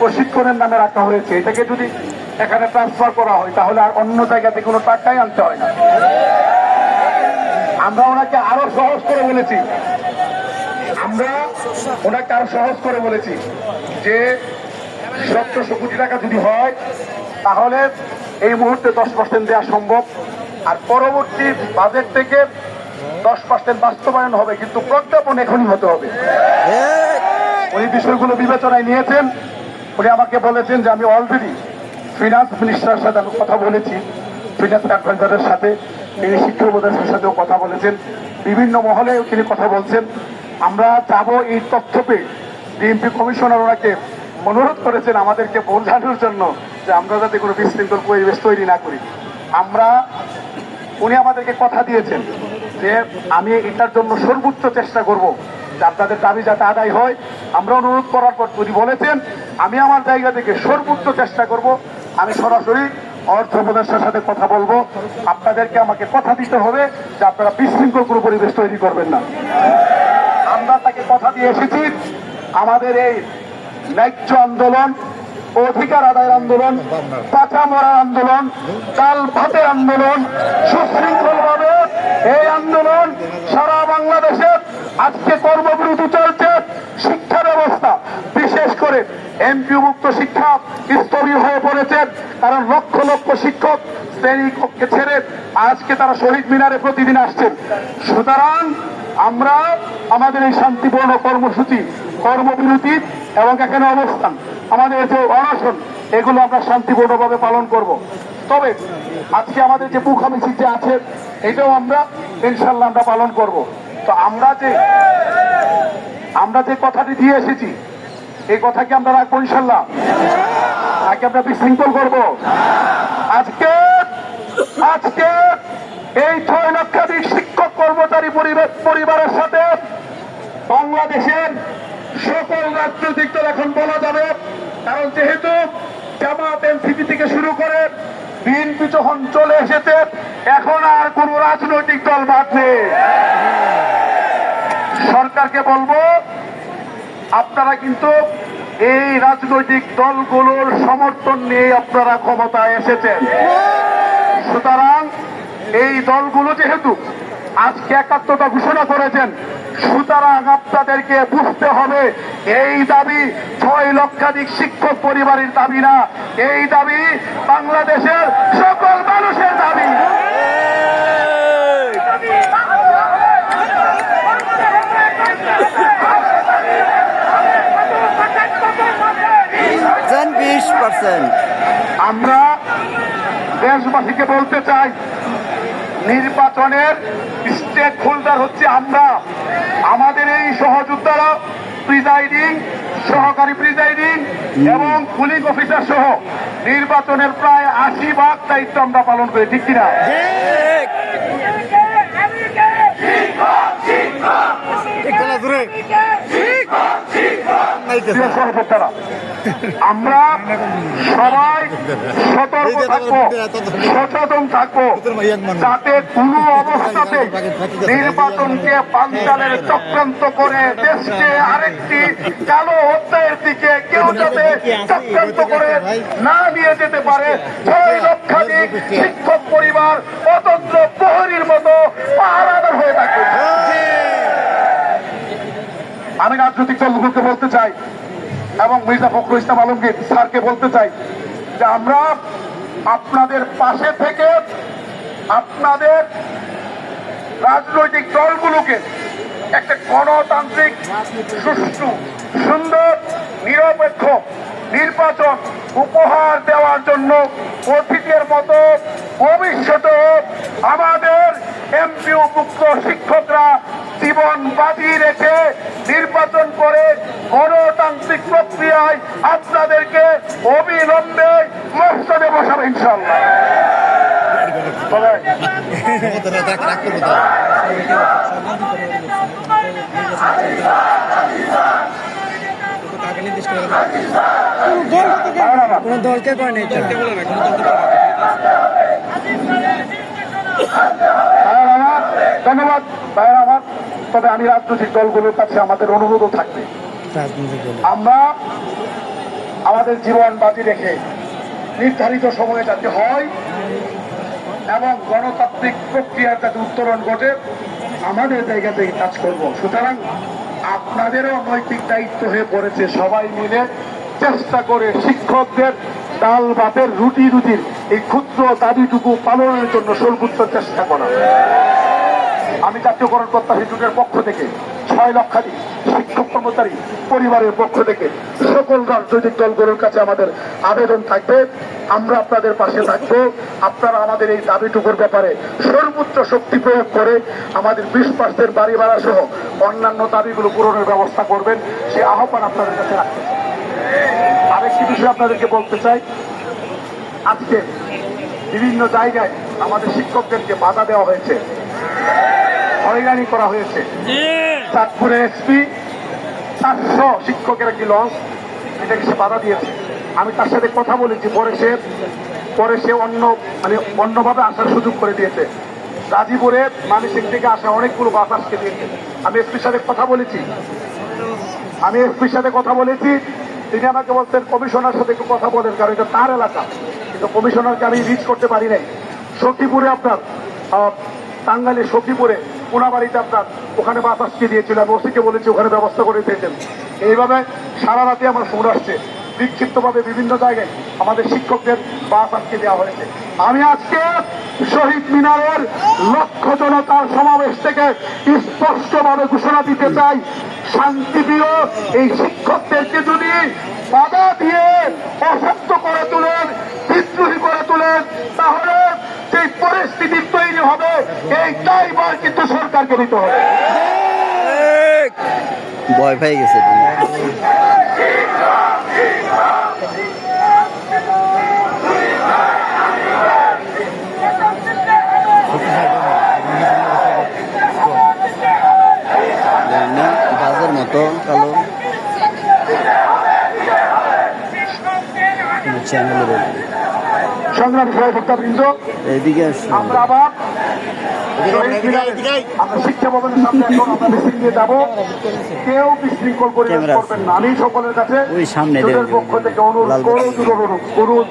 প্রশিক্ষণের নামে রাখা হয়েছে। এটাকে যদি এখানে ট্রান্সফার করা হয়, তাহলে আর অন্য জায়গাতে কোনো টাকাই আনতে হয় না। আমরা ওনাকে আরও সহজ করে বলেছি। আমরা ওনাকে আরও সহজ করে বলেছি যে সতেরোশো কোটি টাকা যদি হয়, তাহলে এই মুহূর্তে দশ পার্সেন্ট দেওয়া সম্ভব। আর পরবর্তী বাজেট থেকে দশ পার্সেন্ট বাস্তবায়ন হবে, কিন্তু প্রজ্ঞাপন এখনই হতে হবে। উনি বিষয়গুলো বিবেচনায় নিয়েছেন। উনি আমাকে বলেছেন যে আমি অলরেডি ফিনান্স মিনিস্টারের সাথে আমি কথা বলেছি। ফিনান্স অ্যাডভাইজারের সাথে, তিনি শিক্ষা উপদেশের সাথেও কথা বলেছেন। বিভিন্ন মহলে তিনি কথা বলছেন। আমরা যাব এই তথ্য পেয়ে ডিএমপি কমিশনার ওনাকে অনুরোধ করেছেন আমাদেরকে বোঝানোর জন্য যে আমরা যাতে কোনো বিশৃঙ্খল পরিবেশ তৈরি না করি। আমরা, উনি আমাদেরকে কথা দিয়েছেন যে আমি এটার জন্য সর্বোচ্চ চেষ্টা করব। আপনাদের দাবি যাতে আদায় হয়, আমরা অনুরোধ করার পর উনি বলেছেন, আমি আমার জায়গা থেকে সর্বোচ্চ চেষ্টা করব, আমি সরাসরি অর্থ উপদেষ্টার সাথে কথা বলব। আপনাদেরকে আমাকে কথা দিতে হবে যে আপনারা বিশৃঙ্খল কোনো পরিবেশ তৈরি করবেন না। আমরা তাকে কথা দিয়ে এসেছি, আমাদের এই ন্যায্য আন্দোলন, অধিকার আদায়ের আন্দোলন পাচা মরার আন্দোলন কাল ভাতের আন্দোলন সুশৃঙ্খল ভাবে এই আন্দোলন সারা বাংলাদেশে আজকে কর্মবিরতি চলছে শিক্ষা ব্যবস্থা বিশেষ করে এমপিভুক্ত শিক্ষা স্তরীয় হয়ে পড়েছেন। কারণ লক্ষ লক্ষ শিক্ষক শ্রেণি কক্ষে ছেড়ে আজকে তারা শহীদ মিনারে প্রতিদিন আসছেন। সুতরাং আমরা আমাদের এই শান্তিপূর্ণ কর্মসূচি, কর্মবিরতি এবং এখানে অবস্থান, আমাদের যে অনশন, এগুলো আমরা শান্তিপূর্ণভাবে পালন করব। তবে আজকে আমাদের যে মুখামিছি যে আছে, এটাও আমরা ইনশাল্লাহ আমরা পালন করব। তো আমরা যে আমরা যে কথাটি দিয়ে এসেছি এই কথা কি আমরা রাখব ইনশাল্লাহ? নাকি আমরা বিশৃঙ্খল করব? আজকে আজকে এই ছয় লক্ষাধিক শিক্ষক কর্মচারী পরিবার, পরিবারের সাথে বাংলাদেশের সকল রাজনৈতিক দল এখন বলা যাবে। কারণ যেহেতু জামাত এনসিপি থেকে শুরু করে বিএনপি যখন চলে এসেছে, এখন আর কোন রাজনৈতিক দল বাদ নেই। সরকারকে বলব আপনারা কিন্তু এই রাজনৈতিক দলগুলোর সমর্থন নিয়ে আপনারা ক্ষমতায় এসেছেন। সুতরাং এই দলগুলো যেহেতু আজকে একাত্মতা ঘোষণা করেছেন, সুতরাং আপনাদেরকে বুঝতে হবে, এই দাবি ছয় লক্ষাধিক শিক্ষক পরিবারের দাবি না, এই দাবি বাংলাদেশের সকল মানুষের দাবি। বিশ পার্সেন্ট আমরা দেশবাসীকে বলতে চাই নির্বাচনের স্টেক হোল্ডার হচ্ছে আমরা। আমাদের এই সহযোদ্ধারা প্রিজাইডিং সহকারী প্রিজাইডিং এবং পুলিশ অফিসার সহ নির্বাচনের প্রায় আশি ভাগ দায়িত্ব আমরা পালন করি ঠিক কিনা? সহযোদ্ধারা আমরা সবাই সতর্ক থাকব সচেতন থাকব যাতে কোনো অবস্থাতে নির্বাচনকে পাঞ্চালের চক্রান্ত করে দেশকে আরেকটি কালো অধ্যায়ের দিকে কেউ যাতে চক্রান্ত করে না নিয়ে যেতে পারে ছয় লক্ষাধিক শিক্ষক পরিবার অতন্ত্র প্রহরীর মতো পাহারাদার হয়ে থাকে আমি রাজনৈতিক দলগুলোকে বলতে চাই এবং মির্জা ফখরুল ইসলাম আলমগীর স্যারকে বলতে চাই যে আমরা আপনাদের পাশে থেকে আপনাদের রাজনৈতিক দলগুলোকে একটা গণতান্ত্রিক, সুষ্ঠু, সুন্দর, নিরপেক্ষ নির্বাচন উপহার দেওয়ার জন্য অতীতের মতো ভবিষ্যতে আমাদের এমপিও মুক্ত শিক্ষকরা জীবন বাজি রেখে নির্বাচন করে গণতান্ত্রিক প্রক্রিয়ায় আপনাদেরকে অবিলম্বে মস্তদে বসাবে ইনশাল্লাহ তবে ভাইয়েরা আমার, কোন দলকে করে নেই ধন্যবাদ। ভাইয়েরা আমার তবে আমি রাজনৈতিক দলগুলোর কাছে আমাদের অনুরোধও থাকবে। আমরা আমাদের জীবন বাজি রেখে নির্ধারিত সময়ে যাতে হয় এবং গণতান্ত্রিক প্রক্রিয়ার যাতে উত্তরণ ঘটে আমাদের জায়গা থেকে কাজ করব। সুতরাং আপনাদেরও নৈতিক দায়িত্ব হয়ে পড়েছে সবাই মিলে চেষ্টা করে শিক্ষকদের ডাল ভাতের রুটি রুটির এই ক্ষুদ্র দাবিটুকু পালনের জন্য সর্বোচ্চ চেষ্টা করা। আমি জাতীয়করণ প্রত্যাশী জোটের পক্ষ থেকে ছয় লক্ষাধিক শিক্ষক কর্মচারী পরিবারের পক্ষ থেকে সকল রাজনৈতিক দলগুলোর কাছে আমাদের আবেদন থাকবে। আমরা আপনাদের পাশে থাকব। আপনারা আমাদের এই দাবিটুকুর ব্যাপারে সর্বোচ্চ শক্তি প্রয়োগ করে আমাদের বিশ পার্সেন্ট বাড়ি ভাড়া সহ অন্যান্য দাবিগুলো পূরণের ব্যবস্থা করবেন। সে আহ্বান আপনাদের কাছে রাখতে। আরেকটি বিষয় আপনাদেরকে বলতে চাই। আজকে বিভিন্ন জায়গায় আমাদের শিক্ষকদেরকে বাধা দেওয়া হয়েছে। হয়রানি করা হয়েছে। চাঁদপুরে এসপি চারশো শিক্ষকের একটি লঞ্চ এটাকে সে বাধা দিয়েছে। আমি তার সাথে কথা বলেছি পরে সে পরে সে অন্য মানে অন্যভাবে আসার সুযোগ করে দিয়েছে। গাজীপুরে মানসিক থেকে আসা অনেকগুলো বাস আজকে দিয়েছে। আমি এসপির সাথে কথা বলেছি। আমি এসপির সাথে কথা বলেছি। তিনি আমাকে বলতেন কমিশনার সাথে একটু কথা বলেন কারণ এটা তার এলাকা। কিন্তু কমিশনারকে আমি রিচ করতে পারি নাই। সখীপুরে আপনার আহ, টাঙ্গাইলে সখীপুরে কোনাবাড়িতে আপনার ওখানে বাস আজকে দিয়েছিল, আমি ওসিকে বলেছি ওখানে ব্যবস্থা করে দিয়েছেন এইভাবে সারা রাতে আমার ফোন আসছে। বিক্ষিপ্তভাবে বিভিন্ন জায়গায় আমাদের শিক্ষকদের বাস আজকে দেওয়া হয়েছে। আমি আজকে শহীদ মিনারের লক্ষ জনতার সমাবেশ থেকে স্পষ্টভাবে ঘোষণা দিতে চাই শান্তি শান্তিপ্রিয় এই শিক্ষকদেরকে যদি বাধা দিয়ে অসত্য করে তোলেন, বিদ্রোহী করে তোলেন, তাহলে সেই পরিস্থিতি তৈরি হবে এই দায়ভার কিন্তু সরকারকে নিতে হবে। ভয় পেয়ে গেছে গাছের মতো কালো। সংগ্রামী আসুন। আমরা আবার আমরা শিক্ষা ভবনের সামনে এখন আমরা মিছিল নিয়ে যাব। কেউ বিশৃঙ্খল পরিবেশ করবেন না। আমি সকলের কাছে পক্ষ থেকে অনুরোধ করুন। অনুরোধ?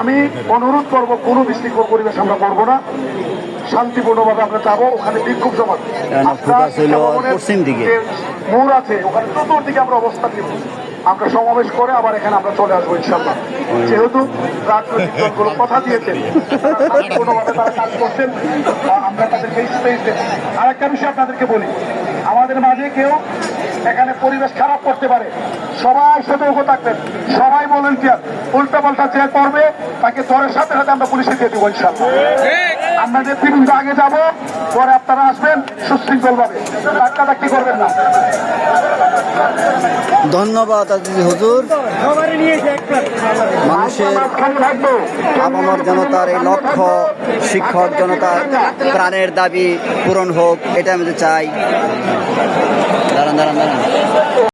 আমি অনুরোধ করব কোনো বিশৃঙ্খল পরিবেশ আমরা করব না। শান্তিপূর্ণভাবে আমরা যাব ওখানে বিক্ষোভ জমাতে। ফোকাস হইল পশ্চিম দিকে। মোড় আছে ওখানে চতুর্দিকে আমরা অবস্থান নিব। আমরা সমাবেশ করে আবার এখানে আমরা চলে আসব ইনশাল্লাহ যেহেতু রাজনৈতিক দলগুলো কথা দিয়েছেন শান্তিপূর্ণভাবে তারা কাজ করছেন আমরা তাদেরকে স্পেস দেব আরেকটা বিষয় আপনাদেরকে বলি আমাদের মাঝে কেউ এখানে পরিবেশ খারাপ করতে পারে সবাই সতর্ক থাকবেন সবাই ভলেন্টিয়ার উল্টা পাল্টা যে করবে তাকে ধরে সাথে সাথে আমরা পুলিশে দিয়ে দেবো ইনশাল্লাহ আমরা নেতৃবৃন্দ আগে যাব পরে আপনারা আসবেন সুশৃঙ্খল ভাবে ডাক্তার করবেন না। ধন্যবাদ আজিজি হুজুর। মানুষের মাঝখানে জনতার এই লক্ষ্য শিক্ষক জনতার প্রাণের দাবি পূরণ হোক এটা আমি চাই। দাঁড়ান দাঁড়ান দাঁড়ান।